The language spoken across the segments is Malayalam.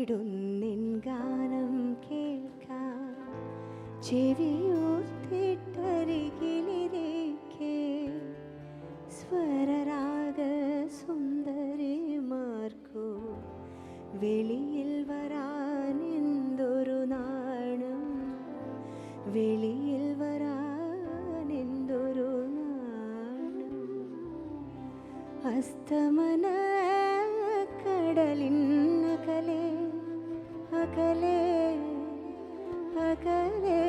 പാടിടുന്നിൻ ഗാനം കേൾക്കാം. ചെവിയോർത്തിട്ടരികിലിരിക്കെ സ്വരരാഗ സുന്ദരിമാർക്കു വെളിയിൽ വരാൻ എന്തൊരു നാണം? വെളിയിൽ വരാൻ എന്തൊരു നാണം? അസ്തമന കടലിൻ അകലെ അകലെ അകലെ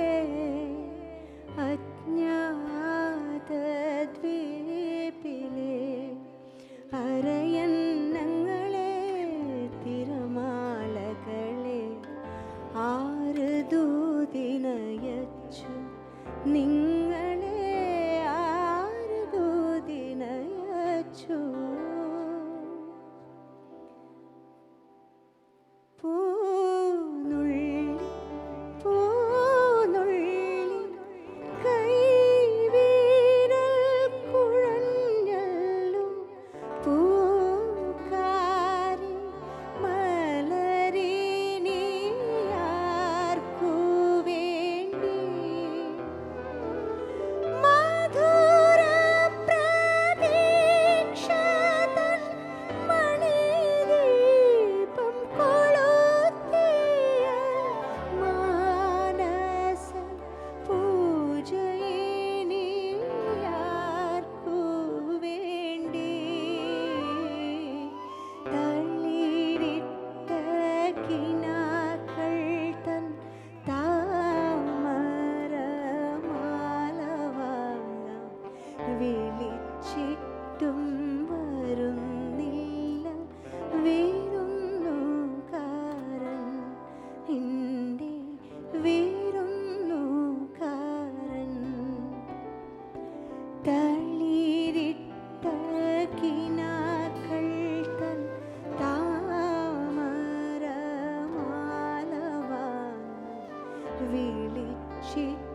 തളിരിട്ട കിനാക്കൾ തൻ താമരമാലവാങ്ങാം വിളിച്ചിട്ടും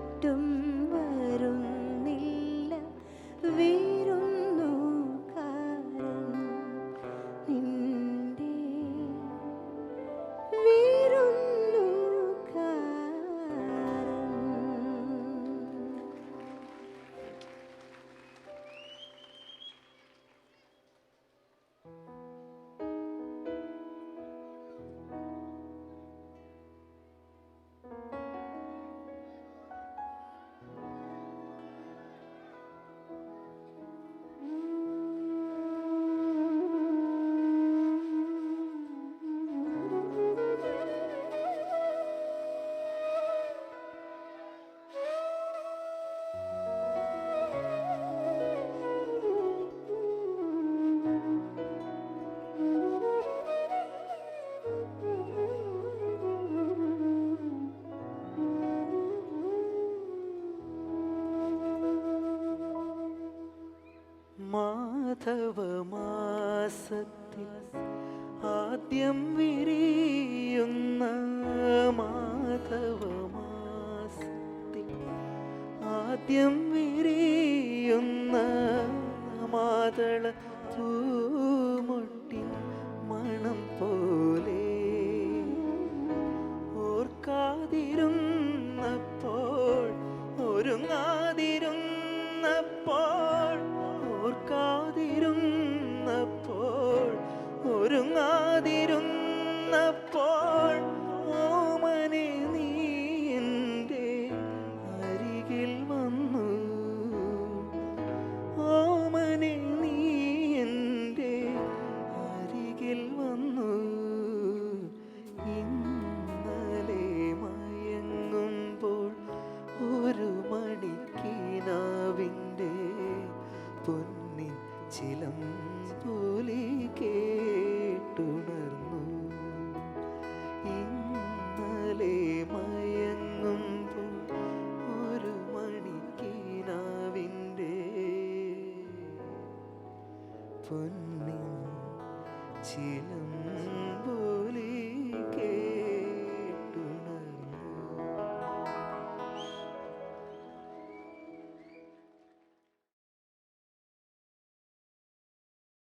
മാധവമാസത്തിൽ ആദ്യം വിരിയുന്ന മാധവമാസത്തിൽ ആദ്യം വിരിയുന്ന മാതള തൂമൊട്ടിൻ മണം പോലെ ഓർക്കാതിരുന്നപ്പോൾ ഒരുങ്ങാതിരുന്നപ്പോൾ ഓർക്കാതിരുന്നപ്പോൾ ഒരുങ്ങാതിരുന്നപ്പോൾ പൊന്നിൻ ചിലം പോലെ